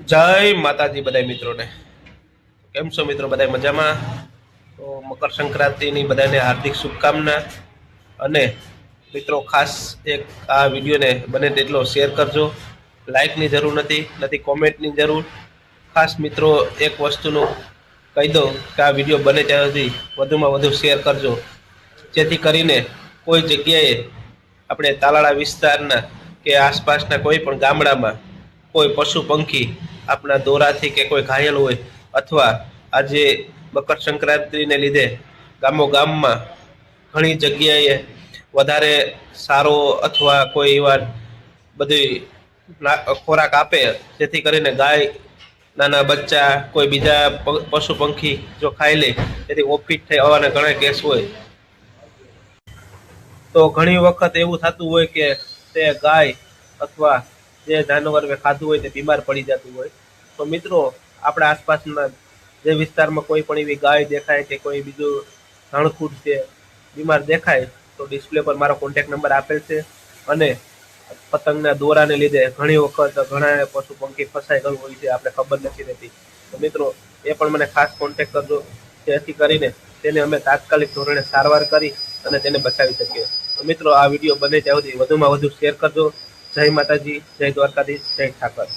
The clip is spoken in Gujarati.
જય માતાજી બધા મિત્રોને. કેમ છો મિત્રો? બધા મજામાં? તો મકર સંક્રાંતિની બધાને હાર્દિક શુભકામના અને મિત્રો ખાસ એક આ વિડીયોને બને તેટલો શેર કરજો. લાઇકની જરૂર નથી નથી કોમેન્ટની જરૂર. ખાસ મિત્રો એક વસ્તુનું કહી દઉં કે આ વીડિયો બને ત્યાં સુધી વધુમાં વધુ શેર કરજો. જેથી કરીને કોઈ જગ્યાએ આપણે તાલાળા વિસ્તારના કે આસપાસના કોઈ પણ ગામડામાં કોઈ પશુ પંખી આપણા દોરાથી કે કોઈ ઘાયલ હોય અથવા આજે મકર સંક્રાંતિને લીધે ગામો ગામમાં ઘણી જગ્યાએ વધારે સારો અથવા કોઈ એવા બધી ખોરાક આપે, જેથી કરીને ગાય, નાના બચ્ચા, કોઈ બીજા પશુ પંખી જો ખાઈ લે, તેથી ઓફિટ થઈ આવવાના ઘણા કેસ હોય. તો ઘણી વખત એવું થતું હોય કે તે ગાય અથવા જે જાનવર ખાધું હોય તે બીમાર પડી જતું હોય. તો મિત્રો, આપણા આસપાસના જે વિસ્તારમાં કોઈ પણ એવી ગાય દેખાય કે કોઈ બીજું ધણખૂટ છે, બીમાર દેખાય, તો ડિસ્પ્લે પર મારો કોન્ટેક નંબર આપેલ છે અને પતંગના દોરાને લીધે ઘણી વખત ઘણા પશુ પંખી ફસાઈ ગયું હોય છે, આપણે ખબર નથી રહેતી. તો મિત્રો, એ પણ મને ખાસ કોન્ટેક કરજો, જેથી કરીને તેને અમે તાત્કાલિક ધોરણે સારવાર કરી અને તેને બચાવી શકીએ. મિત્રો, આ વીડિયો બને ત્યાં સુધી વધુમાં વધુ શેર કરજો. જય માતાજી જય દ્વારકાધીશ જય ઠાકર.